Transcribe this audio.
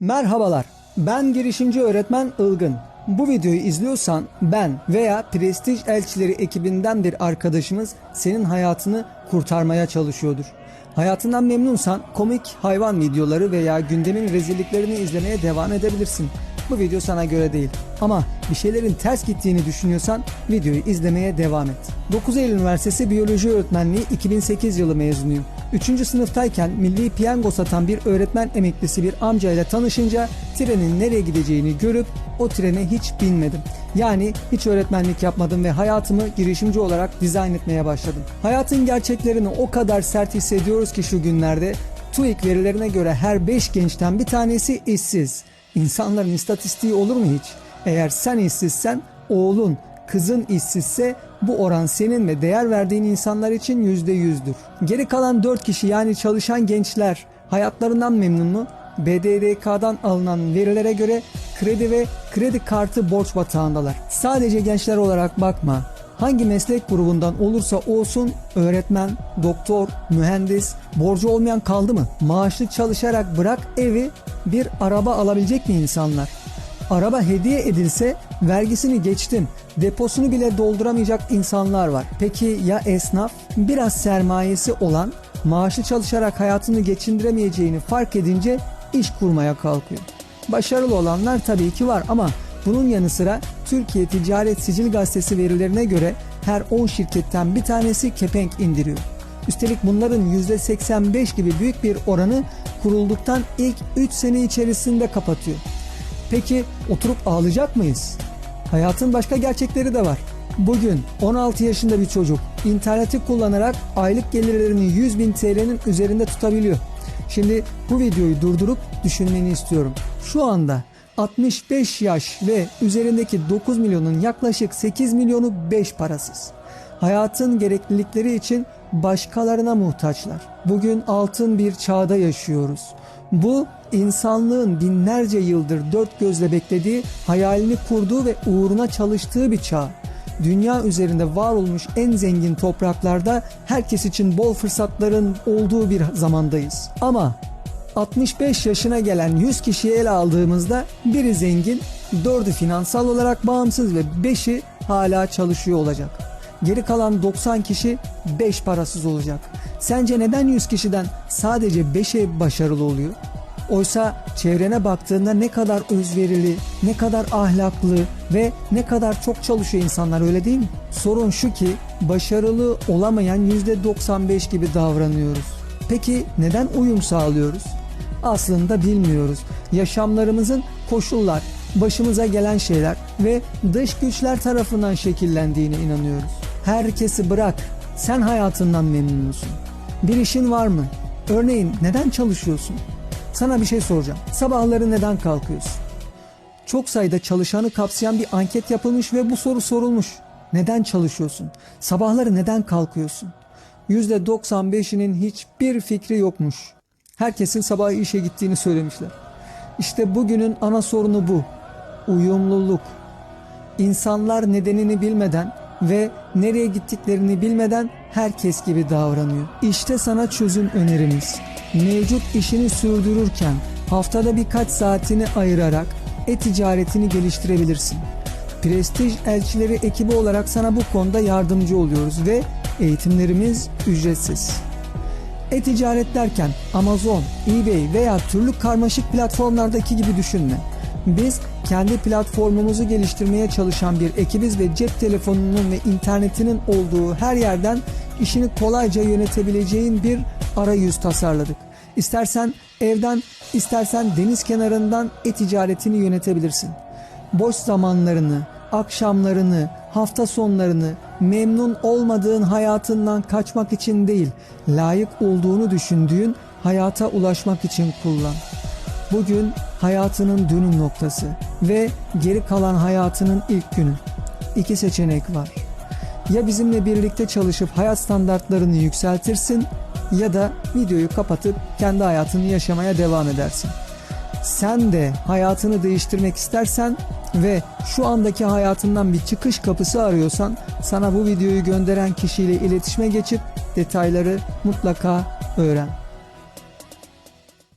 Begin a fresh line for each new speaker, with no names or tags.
Merhabalar, ben girişimci öğretmen Ilgın. Bu videoyu izliyorsan ben veya Prestij Elçileri ekibinden bir arkadaşımız senin hayatını kurtarmaya çalışıyordur. Hayatından memnunsan komik hayvan videoları veya gündemin rezilliklerini izlemeye devam edebilirsin. Bu video sana göre değil. Ama bir şeylerin ters gittiğini düşünüyorsan videoyu izlemeye devam et. 9 Eylül Üniversitesi Biyoloji Öğretmenliği 2008 yılı mezunuyum. 3. sınıftayken milli piyango satan bir öğretmen emeklisi bir amcayla tanışınca trenin nereye gideceğini görüp o trene hiç binmedim. Yani hiç öğretmenlik yapmadım ve hayatımı girişimci olarak dizayn etmeye başladım. Hayatın gerçeklerini o kadar sert hissediyoruz ki şu günlerde TÜİK verilerine göre her 5 gençten bir tanesi işsiz. İnsanların istatistiği olur mu hiç? Eğer sen işsizsen oğlun, kızın işsizse bu oran senin ve değer verdiğin insanlar için yüzde yüzdür. Geri kalan 4 kişi yani çalışan gençler hayatlarından memnun mu? BDDK'dan alınan verilere göre kredi ve kredi kartı borç batağındalar. Sadece gençler olarak bakma. Hangi meslek grubundan olursa olsun öğretmen, doktor, mühendis, borcu olmayan kaldı mı? Maaşlı çalışarak bırak evi bir araba alabilecek mi insanlar? Araba hediye edilse vergisini geçtim. Deposunu bile dolduramayacak insanlar var. Peki ya esnaf? Biraz sermayesi olan maaşlı çalışarak hayatını geçindiremeyeceğini fark edince iş kurmaya kalkıyor. Başarılı olanlar tabii ki var ama bunun yanı sıra Türkiye Ticaret Sicil Gazetesi verilerine göre her 10 şirketten bir tanesi kepenk indiriyor. Üstelik bunların %85 gibi büyük bir oranı kurulduktan ilk 3 sene içerisinde kapatıyor. Peki oturup ağlayacak mıyız? Hayatın başka gerçekleri de var. Bugün 16 yaşında bir çocuk interneti kullanarak aylık gelirlerini 100 bin TL'nin üzerinde tutabiliyor. Şimdi bu videoyu durdurup düşünmeni istiyorum. Şu anda 65 yaş ve üzerindeki 9 milyonun yaklaşık 8 milyonu 5 parasız. Hayatın gereklilikleri için başkalarına muhtaçlar. Bugün altın bir çağda yaşıyoruz. Bu insanlığın binlerce yıldır dört gözle beklediği, hayalini kurduğu ve uğruna çalıştığı bir çağ. Dünya üzerinde var olmuş en zengin topraklarda herkes için bol fırsatların olduğu bir zamandayız. Ama 65 yaşına gelen 100 kişiyi ele aldığımızda biri zengin, dördü finansal olarak bağımsız ve 5'i hala çalışıyor olacak. Geri kalan 90 kişi 5 parasız olacak. Sence neden 100 kişiden sadece 5'e başarılı oluyor? Oysa çevrene baktığında ne kadar özverili, ne kadar ahlaklı ve ne kadar çok çalışıyor insanlar öyle değil mi? Sorun şu ki başarılı olamayan %95 gibi davranıyoruz. Peki neden uyum sağlıyoruz? Aslında bilmiyoruz. Yaşamlarımızın koşullar, başımıza gelen şeyler ve dış güçler tarafından şekillendiğine inanıyoruz. Herkesi bırak. Sen hayatından memnun musun? Bir işin var mı? Örneğin neden çalışıyorsun? Sana bir şey soracağım. Sabahları neden kalkıyorsun? Çok sayıda çalışanı kapsayan bir anket yapılmış ve bu soru sorulmuş. Neden çalışıyorsun? Sabahları neden kalkıyorsun? %95'inin hiçbir fikri yokmuş. Herkesin sabah işe gittiğini söylemişler. İşte bugünün ana sorunu bu. Uyumluluk. İnsanlar nedenini bilmeden ve nereye gittiklerini bilmeden herkes gibi davranıyor. İşte sana çözüm önerimiz. Mevcut işini sürdürürken haftada birkaç saatini ayırarak e-ticaretini geliştirebilirsin. Prestij Elçileri ekibi olarak sana bu konuda yardımcı oluyoruz ve eğitimlerimiz ücretsiz. E-ticaret derken Amazon, eBay veya türlü karmaşık platformlardaki gibi düşünme. Biz kendi platformumuzu geliştirmeye çalışan bir ekibiz ve cep telefonunun ve internetinin olduğu her yerden işini kolayca yönetebileceğin bir arayüz tasarladık. İstersen evden, istersen deniz kenarından e-ticaretini yönetebilirsin. Boş zamanlarını, akşamlarını, hafta sonlarını memnun olmadığın hayatından kaçmak için değil, layık olduğunu düşündüğün hayata ulaşmak için kullan. Bugün hayatının dönüm noktası ve geri kalan hayatının ilk günü. İki seçenek var. Ya bizimle birlikte çalışıp hayat standartlarını yükseltirsin ya da videoyu kapatıp kendi hayatını yaşamaya devam edersin. Sen de hayatını değiştirmek istersen ve şu andaki hayatından bir çıkış kapısı arıyorsan sana bu videoyu gönderen kişiyle iletişime geçip detayları mutlaka öğren.